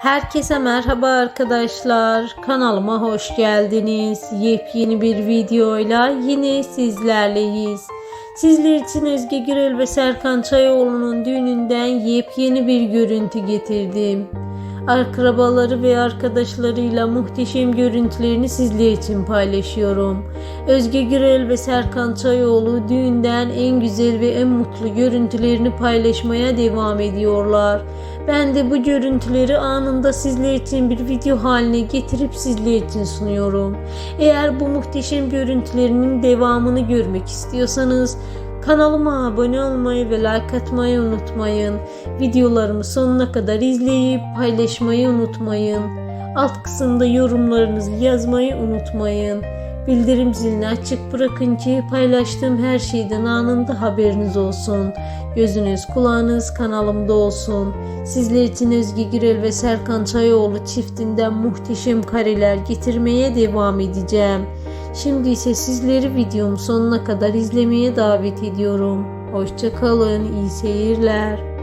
Herkese merhaba arkadaşlar. Kanalıma hoş geldiniz. Yepyeni bir videoyla yine sizlerleyiz. Sizler için Özge Gürel ve Serkan Çayoğlu'nun düğününden yepyeni bir görüntü getirdim. Akrabaları ve arkadaşlarıyla muhteşem görüntülerini sizler için paylaşıyorum. Özge Gürel ve Serkan Çayoğlu düğünden en güzel ve en mutlu görüntülerini paylaşmaya devam ediyorlar. Ben de bu görüntüleri anında sizler için bir video haline getirip sizler için sunuyorum. Eğer bu muhteşem görüntülerinin devamını görmek istiyorsanız kanalıma abone olmayı ve like atmayı unutmayın. Videolarımı sonuna kadar izleyip paylaşmayı unutmayın. Alt kısımda yorumlarınızı yazmayı unutmayın. Bildirim zilini açık bırakın ki paylaştığım her şeyden anında haberiniz olsun. Gözünüz kulağınız kanalımda olsun. Sizler için Özge Gürel ve Serkan Çayoğlu çiftinden muhteşem kareler getirmeye devam edeceğim. Şimdi ise sizleri videom sonuna kadar izlemeye davet ediyorum. Hoşçakalın, iyi seyirler.